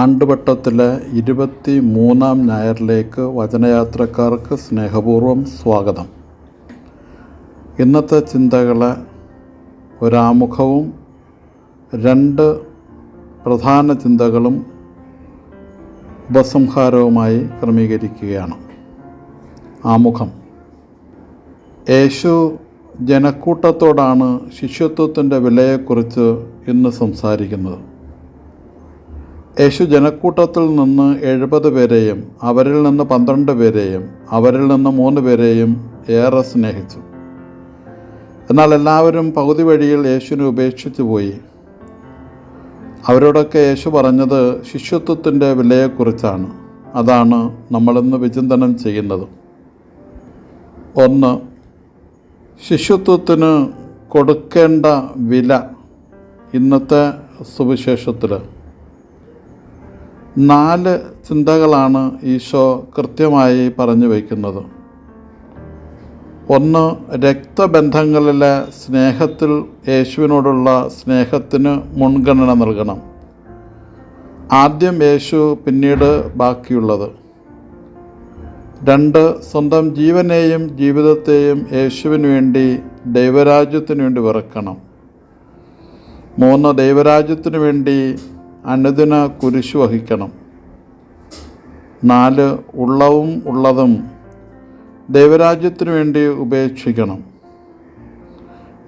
ആണ്ടുവട്ടത്തിലെ ഇരുപത്തി മൂന്നാം ഞായറിലേക്ക് വചനയാത്രക്കാർക്ക് സ്നേഹപൂർവം സ്വാഗതം. ഇന്നത്തെ ചിന്തകളെ ഒരാമുഖവും രണ്ട് പ്രധാന ചിന്തകളും ഉപസംഹാരവുമായി ക്രമീകരിക്കുകയാണ്. ആമുഖം. യേശു ജനക്കൂട്ടത്തോടാണ് ശിഷ്യത്വത്തിന്റെ വിലയെക്കുറിച്ച് ഇന്ന് സംസാരിക്കുന്നത്. യേശു ജനക്കൂട്ടത്തിൽ നിന്ന് എഴുപത് പേരെയും അവരിൽ നിന്ന് പന്ത്രണ്ട് പേരെയും അവരിൽ നിന്ന് മൂന്ന് പേരെയും ഏറെ സ്നേഹിച്ചു. എന്നാൽ എല്ലാവരും പകുതി വഴിയിൽ യേശുവിനെ ഉപേക്ഷിച്ചു പോയി. അവരോടൊക്കെ യേശു പറഞ്ഞത് ശിഷ്യത്വത്തിന്റെ വിലയെക്കുറിച്ചാണ്. അതാണ് നമ്മളിന്ന് വിചിന്തനം ചെയ്യുന്നത്. ഒന്ന് ശിഷ്യത്വത്തിന് കൊടുക്കേണ്ട വില ഇന്നത്തെ സുവിശേഷത്തിൽ നാല് ചിന്തകളാണ് ഈശോ കൃത്യമായി പറഞ്ഞു വയ്ക്കുന്നത്. ഒന്ന് രക്തബന്ധങ്ങളിലെ സ്നേഹത്തിൽ യേശുവിനോടുള്ള സ്നേഹത്തിന് മുൻഗണന നൽകണം. ആദ്യം യേശു പിന്നീട് ബാക്കിയുള്ളത്. രണ്ട് സ്വന്തം ജീവനെയും ജീവിതത്തെയും യേശുവിന് വേണ്ടി ദൈവരാജ്യത്തിന് വേണ്ടി വിറക്കണം. മൂന്ന് ദൈവരാജ്യത്തിന് വേണ്ടി അനുദിന കുരിശു വഹിക്കണം. നാല് ഉള്ളവും ഉള്ളതും ദൈവരാജ്യത്തിന് വേണ്ടി ഉപേക്ഷിക്കണം.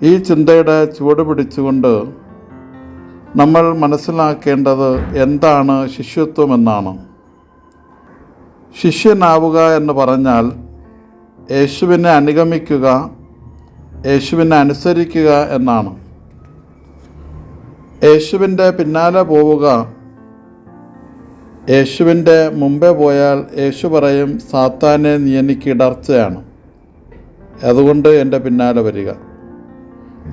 ഈ ചിന്തയുടെ ചുവട് പിടിച്ചുകൊണ്ട് നമ്മൾ മനസ്സിലാക്കേണ്ടത് എന്താണ് ശിഷ്യത്വം എന്നാണ് ശിഷ്യനാവുക എന്ന് പറഞ്ഞാൽ യേശുവിനെ അനുഗമിക്കുക യേശുവിനെ അനുസരിക്കുക എന്നാണ്. യേശുവിന്റെ പിന്നാലെ പോവുക. യേശുവിന്റെ മുമ്പേ പോയാൽ യേശു പറയും സാത്താനെ നീ എനിക്ക് ഇടർച്ചയാണ്. അതുകൊണ്ട് എന്റെ പിന്നാലെ വരിക.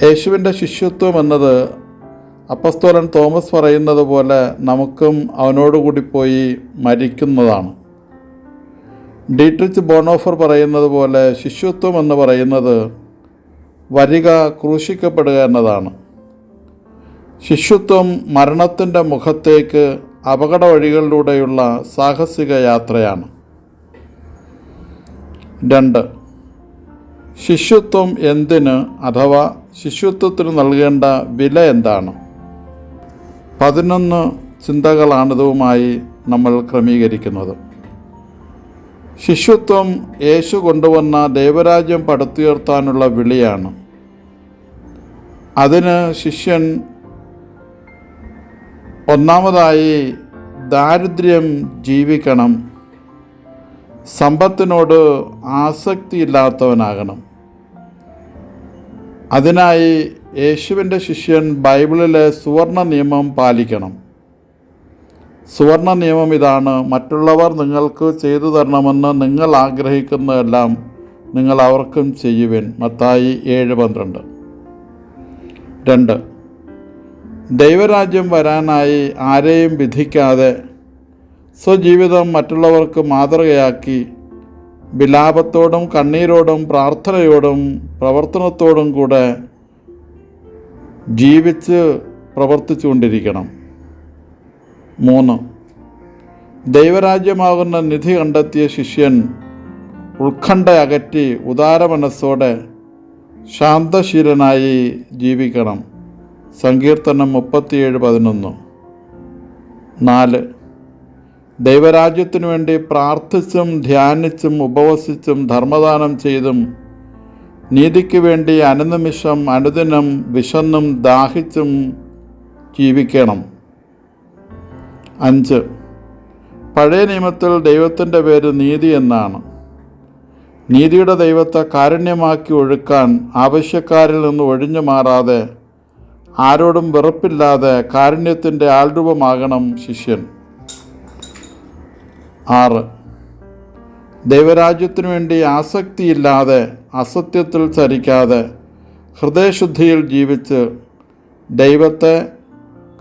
യേശുവിന്റെ ശിഷ്യത്വം എന്നത് അപ്പസ്തോലൻ തോമസ് പറയുന്നത് പോലെ നമുക്കും അവനോടുകൂടി പോയി മരിക്കുന്നതാണ്. ഡീട്രിച്ച് ബോണോഫർ പറയുന്നത് പോലെ ശിഷ്യത്വം എന്ന് പറയുന്നത് വരിക ക്രൂശിക്കപ്പെടുക എന്നതാണ്. ശിഷ്യത്വം മരണത്തിന്റെ മുഖത്തേക്ക് അപകട വഴികളിലൂടെയുള്ള സാഹസിക യാത്രയാണ്. രണ്ട് ശിശുത്വം എന്തിന് അഥവാ ശിശുത്വത്തിന് നൽകേണ്ട വില എന്താണ്? പതിനൊന്ന് ചിന്തകളാണിതുമായി നമ്മൾ ക്രമീകരിക്കുന്നത്. ശിശുത്വം യേശു കൊണ്ടുവന്ന ദൈവരാജ്യം പടുത്തുയർത്താനുള്ള വിളിയാണ്. അതിന് ശിഷ്യൻ ഒന്നാമതായി ദാരിദ്ര്യം ജീവിക്കണം. സമ്പത്തിനോട് ആസക്തിയില്ലാത്തവനാകണം. അതിനായി യേശുവിന്റെ ശിഷ്യൻ ബൈബിളിലെ സുവർണ നിയമം പാലിക്കണം. സുവർണ നിയമം ഇതാണ്. മറ്റുള്ളവർ നിങ്ങൾക്ക് ചെയ്തു തരണമെന്ന് നിങ്ങൾ ആഗ്രഹിക്കുന്നതെല്ലാം നിങ്ങൾ അവർക്കും ചെയ്യുവിൻ. മത്തായി ഏഴ് പന്ത്രണ്ട്. രണ്ട്. ദൈവരാജ്യം വരാനായി ആരെയും വിധിക്കാതെ സ്വജീവിതം മറ്റുള്ളവർക്ക് മാതൃകയാക്കി വിലാപത്തോടും കണ്ണീരോടും പ്രാർത്ഥനയോടും പ്രവർത്തനത്തോടും കൂടെ ജീവിച്ച് പ്രവർത്തിച്ചുകൊണ്ടിരിക്കണം. മൂന്ന്. ദൈവരാജ്യമാകുന്ന നിധി കണ്ടെത്തിയ ശിഷ്യൻ ഉത്കണ്ഠ അകറ്റി ഉദാര മനസ്സോടെ ശാന്തശീലനായി ജീവിക്കണം. സങ്കീർത്തനം മുപ്പത്തിയേഴ് പതിനൊന്ന്. നാല്. ദൈവരാജ്യത്തിനു വേണ്ടി പ്രാർത്ഥിച്ചും ധ്യാനിച്ചും ഉപവസിച്ചും ധർമ്മദാനം ചെയ്തും നീതിക്ക് വേണ്ടി അനുനിമിഷം അനുദിനം വിശന്നും ദാഹിച്ചും ജീവിക്കണം. അഞ്ച്. പഴയ നിയമത്തിൽ ദൈവത്തിന്റെ പേര് നീതി എന്നാണ്. നീതിയുടെ ദൈവത്തെ കാരുണ്യമാക്കി ഒഴുക്കാൻ ആവശ്യക്കാരിൽ നിന്ന് ഒഴിഞ്ഞു മാറാതെ ആരോടും വെറുപ്പില്ലാതെ കാരുണ്യത്തിന്റെ ആൾരൂപമാകണം ശിഷ്യൻ. ആറ്. ദൈവരാജ്യത്തിനു വേണ്ടി ആസക്തിയില്ലാതെ അസത്യത്തിൽ ചരിക്കാതെ ഹൃദയശുദ്ധിയിൽ ജീവിച്ച് ദൈവത്തെ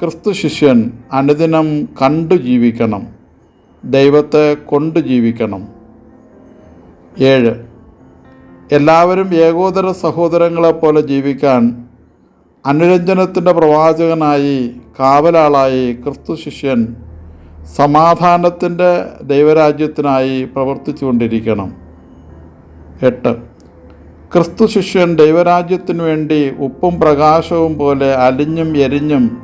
ക്രിസ്തു ശിഷ്യൻ അനുദിനം കണ്ടു ജീവിക്കണം. ദൈവത്തെ കൊണ്ടു ജീവിക്കണം. ഏഴ്. എല്ലാവരും ഏകോദര സഹോദരങ്ങളെപ്പോലെ ജീവിക്കാൻ അനുരഞ്ജനത്തിന്റെ പ്രവാചകനായി കാവലാളായി ക്രിസ്തു ശിഷ്യൻ സമാധാനത്തിന്റെ ദൈവരാജ്യത്തിനായി പ്രവർത്തിച്ചു കൊണ്ടിരിക്കണം എട്ട്. ക്രിസ്തു ശിഷ്യൻ ദൈവരാജ്യത്തിനു വേണ്ടി ഉപ്പും പ്രകാശവും പോലെ അലിഞ്ഞും എരിഞ്ഞും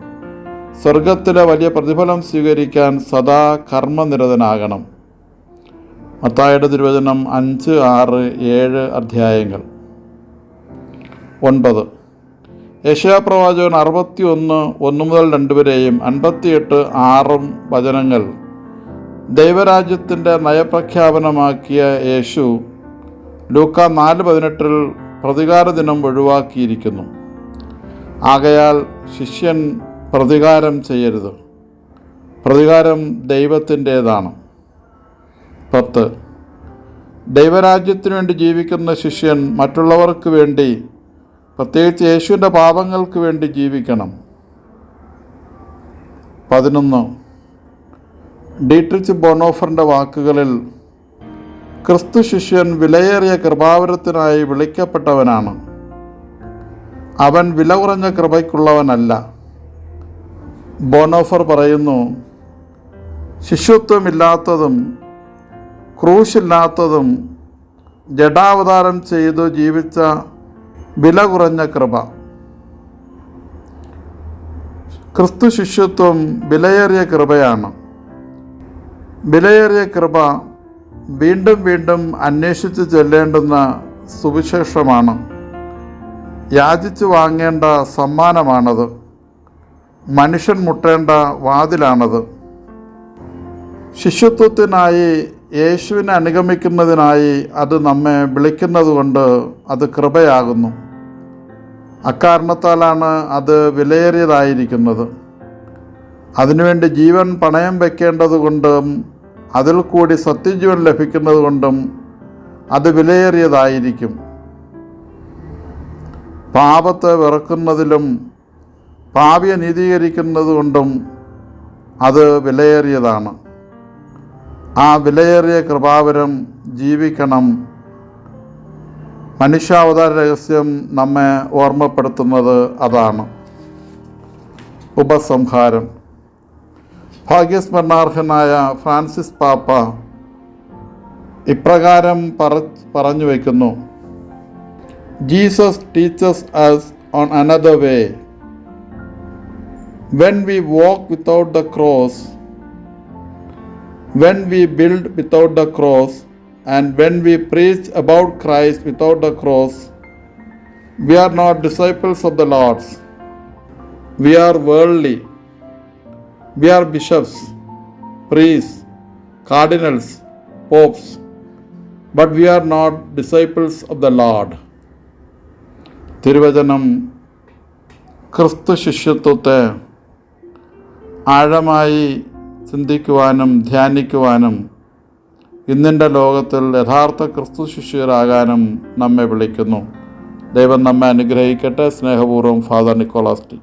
സ്വർഗത്തിലെ വലിയ പ്രതിഫലം സ്വീകരിക്കാൻ സദാ കർമ്മനിരതനാകണം. മത്തായുടെ തിരുവചനം അഞ്ച് ആറ് ഏഴ് അധ്യായങ്ങൾ. ഒൻപത്. യശയാപ്രവാചകൻ അറുപത്തി ഒന്ന് ഒന്ന് മുതൽ രണ്ട് വരെയും അൻപത്തിയെട്ട് ആറും വചനങ്ങൾ. ദൈവരാജ്യത്തിന്റെ നയപ്രഖ്യാപനമാക്കിയ യേശു ലൂക്ക നാല് പതിനെട്ടിൽ പ്രതികാര ദിനം ഒഴിവാക്കിയിരിക്കുന്നു. ആകയാൽ ശിഷ്യൻ പ്രതികാരം ചെയ്യരുത്. പ്രതികാരം ദൈവത്തിന്റേതാണ്. പത്ത്. ദൈവരാജ്യത്തിനു വേണ്ടി ജീവിക്കുന്ന ശിഷ്യൻ മറ്റുള്ളവർക്ക് വേണ്ടി പ്രത്യേകിച്ച് യേശുവിന്റെ പാപങ്ങൾക്ക് വേണ്ടി ജീവിക്കണം. പതിനൊന്ന്. ഡീട്രിച്ച് ബോണോഫറിന്റെ വാക്കുകളിൽ ക്രിസ്തു ശിഷ്യൻ വിലയേറിയ കൃപാവരത്തിനായി വിളിക്കപ്പെട്ടവനാണ്. അവൻ വില കുറഞ്ഞ കൃപയ്ക്കുള്ളവനല്ല. ബോണോഫർ പറയുന്നു ശിഷ്യത്വമില്ലാത്തതും ക്രൂശില്ലാത്തതും ജഡാവതാരം ചെയ്തു ജീവിച്ച വില കുറഞ്ഞ കൃപ. ക്രിസ്തു ശിഷ്യത്വം വിലയേറിയ കൃപയാണ്. വിലയേറിയ കൃപ വീണ്ടും വീണ്ടും അന്വേഷിച്ച് ചെല്ലേണ്ടുന്ന സുവിശേഷമാണ്. യാചിച്ചു വാങ്ങേണ്ട സമ്മാനമാണത്. മനുഷ്യൻ മുട്ടേണ്ട വാതിലാണത്. ശിഷ്യത്വത്തിനായി യേശുവിനെ അനുഗമിക്കുന്നതിനായി അത് നമ്മെ വിളിക്കുന്നതുകൊണ്ട് അത് കൃപയാകുന്നു. അക്കാരണത്താലാണ് അത് വിലയേറിയതായിരിക്കുന്നത്. അതിനുവേണ്ടി ജീവൻ പണയം വെക്കേണ്ടതുകൊണ്ടും അതിൽ കൂടി സത്യജീവൻ ലഭിക്കുന്നതുകൊണ്ടും അത് വിലയേറിയതായിരിക്കും. പാപത്തെ വെറുക്കുന്നതിലും പാപിയെ നീതീകരിക്കുന്നതുകൊണ്ടും അത് വിലയേറിയതാണ്. ആ വിലയേറിയ കൃപാവരം ജീവിക്കണം. മനുഷ്യാവതാര രഹസ്യം നമ്മെ ഓർമ്മപ്പെടുത്തുന്നത് അതാണ്. ഉപസംഹാരം. ഭാഗ്യസ്മരണാർഹനായ ഫ്രാൻസിസ് പാപ്പ ഇപ്രകാരം പറ പറഞ്ഞു വയ്ക്കുന്നു Jesus teaches us one another way. When we walk without the cross when we build without the cross and when we preach about Christ without the cross, we are not disciples of the Lord's. We are worldly. We are bishops, priests, cardinals, popes, but we are not disciples of the Lord. തിരുവചനം ക്രിസ്തു ശിഷ്യത്വത്തെ ആഴമായി ചിന്തിക്കുവാനും ധ്യാനിക്കുവാനും ഇന്നിന്റെ ലോകത്തിൽ യഥാർത്ഥ ക്രിസ്തു ശിഷ്യരാകാനും നമ്മെ വിളിക്കുന്നു. ദൈവം നമ്മെ അനുഗ്രഹിക്കട്ടെ. സ്നേഹപൂർവം ഫാദർ നിക്കോളാസ്റ്റി